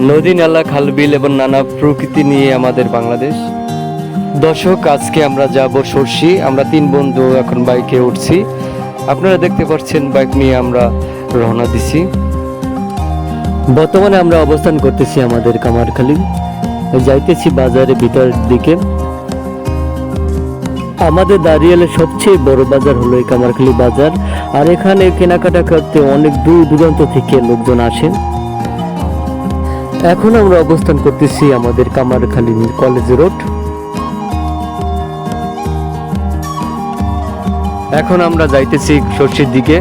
নদী, নালা, খাল, বিল এবং নানা প্রকৃতি নিয়ে আমাদের বাংলাদেশ। দর্শক, আজকে আমরা যাব সর্ষি আমরা তিন বন্ধু এখন বাইকে উঠছি। আপনারা দেখতে পাচ্ছেন বাইক নিয়ে আমরা রওনা দিছি। বর্তমানে আমরা অবস্থান করতেছি আমাদের কামারখালী। যাইতেছি বাজারের ভিতর দিকে। আমাদের দাঁড়িয়ালে সবচেয়ে বড় বাজার হলো এই কামারখালী বাজার। আর এখানে কেনাকাটা করতে অনেক দূর দূরান্ত থেকে লোকজন আসেন। এখন আমরা অবস্থান করতেছি আমাদের কামারখালী কলেজ রোড। এখন আমরা যাইতেছি সর্ষির দিকে।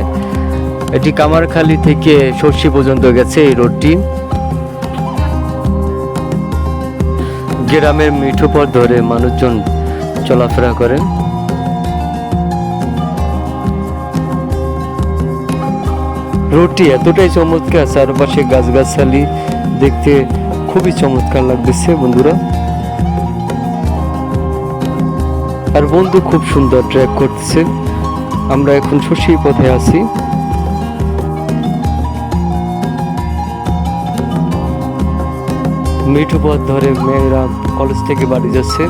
এটি কামারখালী থেকে সর্ষি পর্যন্ত গেছে এই রোডটি। গ্রামের মিঠো পথ ধরে মানুষজন চলাফেরা করেন। রোডটি এতটাই চমৎকার, চারপাশে গাছগাছালি দেখতে খুবই চমৎকার লাগতেছে, বন্ধুরা। আর বন্ধু খুব সুন্দর ট্র্যাক করতেছে। আমরা এখন শশী পথে আছি। মিঠু পথ ধরে মেয়েরা কলেজ থেকে বাড়ি যাচ্ছে।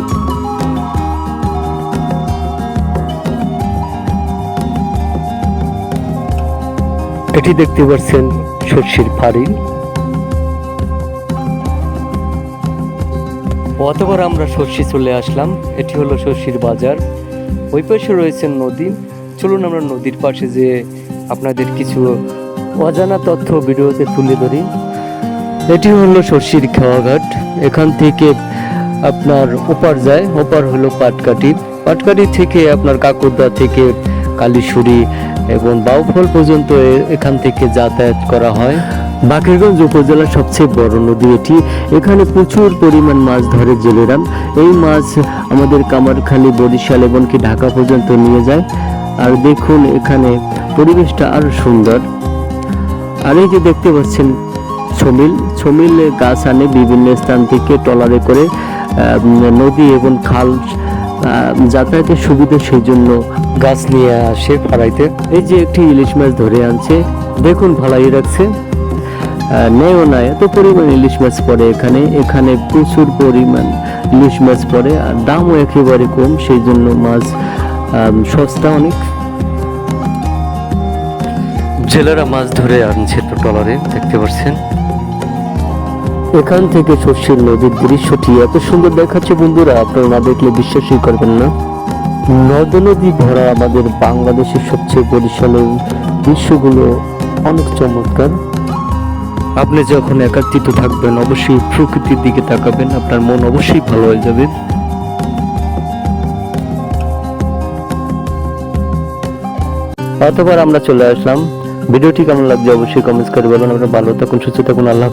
এটি দেখতে পাচ্ছেন শস্যের ফাড়ি অতবার আমরা শস্যি চলে আসলাম, এটি হলো শস্যির বাজার। ওই পাশে রয়েছে নদী। চলুন আমরা নদীর পাশে যে আপনাদের কিছু অজানা তথ্য ভিডিওতে তুলে ধরি। এটি হলো শস্যির খাওয়াঘাট। এখান থেকে আপনার ওপার যায়। ওপার হলো পাটকাটি পাটকাটি থেকে আপনার কাকুরদা থেকে কালীশুরি এবং বাউফল পর্যন্ত এখান থেকে যাতায়াত করা হয়। বাকেরগঞ্জ উপজেলার সবচেয়ে বড় নদী এটি। এখানে প্রচুর পরিমাণ মাছ ধরে জেলেরা। এই মাছ আমাদের কামারখালী, বরিশাল এবং কি ঢাকা পর্যন্ত নিয়ে যায়। আর দেখুন এখানে পরিবেশটা আরও সুন্দর। আর এই যে দেখতে পাচ্ছেন ছমিল। ছমিল গাছ আনে বিভিন্ন স্থান থেকে ট্রলারে করে নদী এবং খাল যাতায়াতের সুবিধা সেই জন্য গাছ নিয়ে আসে ফাড়াইতে এই যে একটি ইলিশ মাছ ধরে আনছে। দেখুন ভালাই রাখছে। নেও না এত পরিমাণ ইলিশ মাছ পড়ে এখানে। এখানে প্রচুর পরিমাণ ইলিশ মাছ পড়ে আর দামও একেবারে কম সেই জন্য মাছ সস্তা অনেক। জেলেরা মাছ ধরে আনছে তো ট্রলারে দেখতে পাচ্ছেন। এখান থেকে সর্ষের নদীর দৃশ্যটি এত সুন্দর দেখাচ্ছে বন্ধুরা আপনারা না দেখলে বিশ্বাসই করবেন না। নদ নদী ভরা আমাদের বাংলাদেশের সবচেয়ে বরিশালের দৃশ্যগুলো অনেক চমৎকার। আপনি যখন একাকৃত থাকবেন, অবশ্যই প্রকৃতির দিকে তাকাবেন, আপনার মন অবশ্যই ভালো হয়ে যাবে। অতবার আমরা চলে আসলাম। ভিডিওটি কেমন লাগছে অবশ্যই কমেন্টস করে বলুন। আপনারা ভালো থাকুন, সুস্থ থাকুন, আল্লাহ